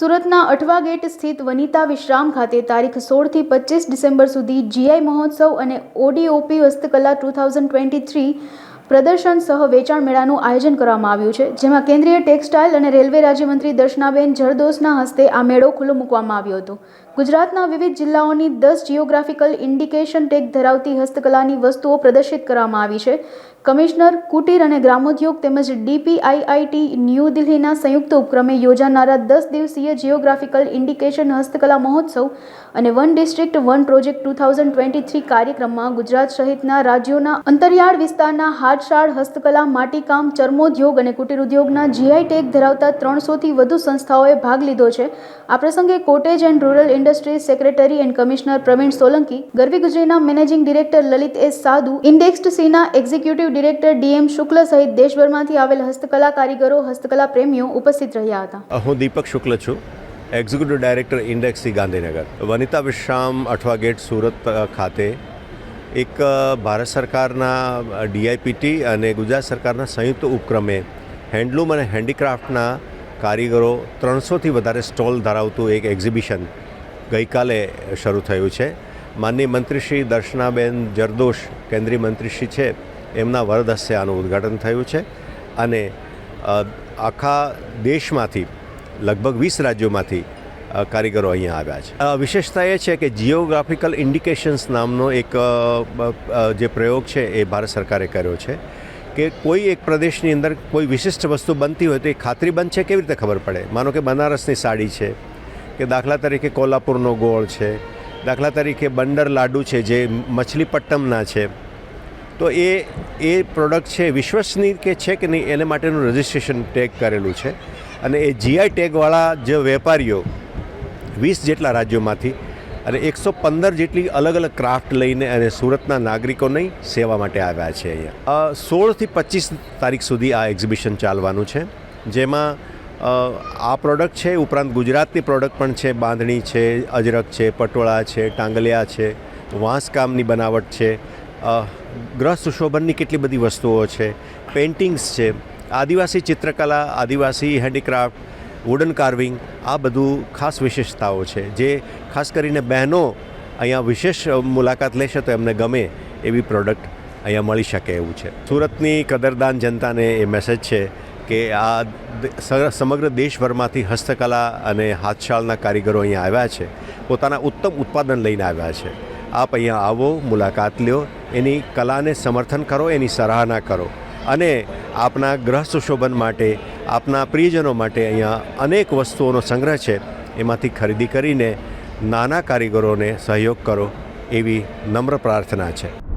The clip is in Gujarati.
સુરતના અઠવા ગેટ સ્થિત વનિતા વિશ્રામ ખાતે તારીખ સોળથી પચીસ ડિસેમ્બર સુધી જીઆઈ મહોત્સવ અને ઓડીઓપી હસ્તકલા ટુ થાઉઝન્ડ ટ્વેન્ટી થ્રી પ્રદર્શન સહ વેચાણ મેળાનું આયોજન કરવામાં આવ્યું છે, જેમાં કેન્દ્રીય ટેક્સટાઇલ અને રેલવે રાજ્યમંત્રી દર્શનાબેન જરદોસના હસ્તે આ મેળો ખુલ્લો મૂકવામાં આવ્યો હતો. ગુજરાતના વિવિધ જિલ્લાઓની દસ જિયોગ્રાફિકલ ઇન્ડિકેશન ટેગ ધરાવતી હસ્તકલાની વસ્તુઓ પ્રદર્શિત કરવામાં આવી છે. કમિશનર, કુટીર અને ગ્રામોદ્યોગ તેમજ ડીપીઆઈઆઈટી ન્યૂ દિલ્હીના સંયુક્ત ઉપક્રમે યોજાનારા દસ દિવસીય જિયોગ્રાફિકલ ઇન્ડિકેશન હસ્તકલા મહોત્સવ અને one district, one project two thousand twenty three કાર્યક્રમમાં ગુજરાત સહિતના રાજ્યોના અંતરિયાળ વિસ્તારના હાથશાળ હસ્તકલા, માટીકામ, ચર્મોદ્યોગ અને કુટીર ઉદ્યોગના જીઆઈ ટેગ ધરાવતા ત્રણસોથી વધુ સંસ્થાઓએ ભાગ લીધો છે. આ પ્રસંગે cottage and rural industries secretary and commissioner Pravin Solanki Garvi ગુજરીના managing director Lalit S Sadhu Indext સીના executive director DM Shukla સહિત દેશભરમાંથી આવેલ હસ્તકલા કારીગરો, હસ્તકલા પ્રેમીઓ ઉપસ્થિત રહ્યા હતા. હું દીપક શુક્લ છું executive director Indext C Gandhinagar. Vanita Vishram Athwa gate Surat ખાતે એક ભારત સરકારના ડીઆઈપીટી અને ગુજરાત સરકારના સંયુક્ત ઉપક્રમે હેન્ડલૂમ અને હેન્ડીક્રાફ્ટના કારીગરો ત્રણસોથી વધારે સ્ટોલ ધરાવતું એક એક્ઝિબિશન ગઈકાલે શરૂ થયું છે. માનનીય મંત્રીશ્રી દર્શનાબેન જરદોશ, કેન્દ્રીય મંત્રીશ્રી છે, એમના વરદ હસ્તે આનું ઉદ્ઘાટન થયું છે અને આખા દેશમાંથી, લગભગ વીસ રાજ્યોમાંથી કારીગરો અહીંયા આવ્યા છે. વિશેષતા એ છે કે જિયોગ્રાફિકલ ઇન્ડિકેશન્સ નામનો એક જે પ્રયોગ છે એ ભારત સરકારે કર્યો છે કે કોઈ એક પ્રદેશની અંદર કોઈ વિશિષ્ટ વસ્તુ બનતી હોય તો એ ખાતરીબંધ છે કેવી રીતે ખબર પડે? માનો કે બનારસની સાડી છે કે દાખલા તરીકે કોલ્હાપુરનો ગોળ છે, દાખલા તરીકે બંદર લાડુ છે જે મછલીપટ્ટમના છે. તો એ એ પ્રોડક્ટ છે વિશ્વસનીય કે છે કે નહીં એને માટેનું રજિસ્ટ્રેશન ટેગ કરેલું છે. અને એ જીઆઈ ટેગવાળા જે વેપારીઓ વીસ જેટલા રાજ્યોમાંથી અને એકસો પંદર જેટલી અલગ અલગ ક્રાફ્ટ લઈને અને સુરતના નાગરિકોની સેવા માટે આવ્યા છે અહીંયા. સોળથી પચીસ તારીખ સુધી આ એક્ઝિબિશન ચાલવાનું છે, જેમાં આ પ્રોડક્ટ છે, ઉપરાંત ગુજરાતની પ્રોડક્ટ પણ છે, બાંધણી છે, અજરક છે, પટોળા છે, ટાંગલિયા છે વાંસકામની બનાવટ છે. ગ્રહ સુશોભનની કેટલી બધી વસ્તુઓ છે, પેઇન્ટિંગ્સ છે, આદિવાસી ચિત્રકલા, આદિવાસી હેન્ડીક્રાફ્ટ, વુડન કાર્વિંગ, આ બધું ખાસ વિશેષતાઓ છે. જે ખાસ કરીને બહેનો અહીંયા વિશેષ મુલાકાત લેશે તો એમને ગમે એવી પ્રોડક્ટ અહીંયા મળી શકે એવું છે. સુરતની કદરદાન જનતાને એ મેસેજ છે કે આ સમગ્ર દેશભરમાંથી હસ્તકલા અને હાથશાળના કારીગરો અહીંયા આવ્યા છે. પોતાના ઉત્તમ ઉત્પાદન લઈને આવ્યા છે. આપ અહીંયા આવો, મુલાકાત લ્યો, એની કલાને સમર્થન કરો, એની સરાહના કરો. અને આપના ગ્રહ સુશોભન માટે, આપના પ્રિયજનો માટે અહીંયા અનેક વસ્તુઓનો સંગ્રહ છે. એમાંથી ખરીદી કરીને નાના કારીગરોને સહયોગ કરો એવી નમ્ર પ્રાર્થના છે.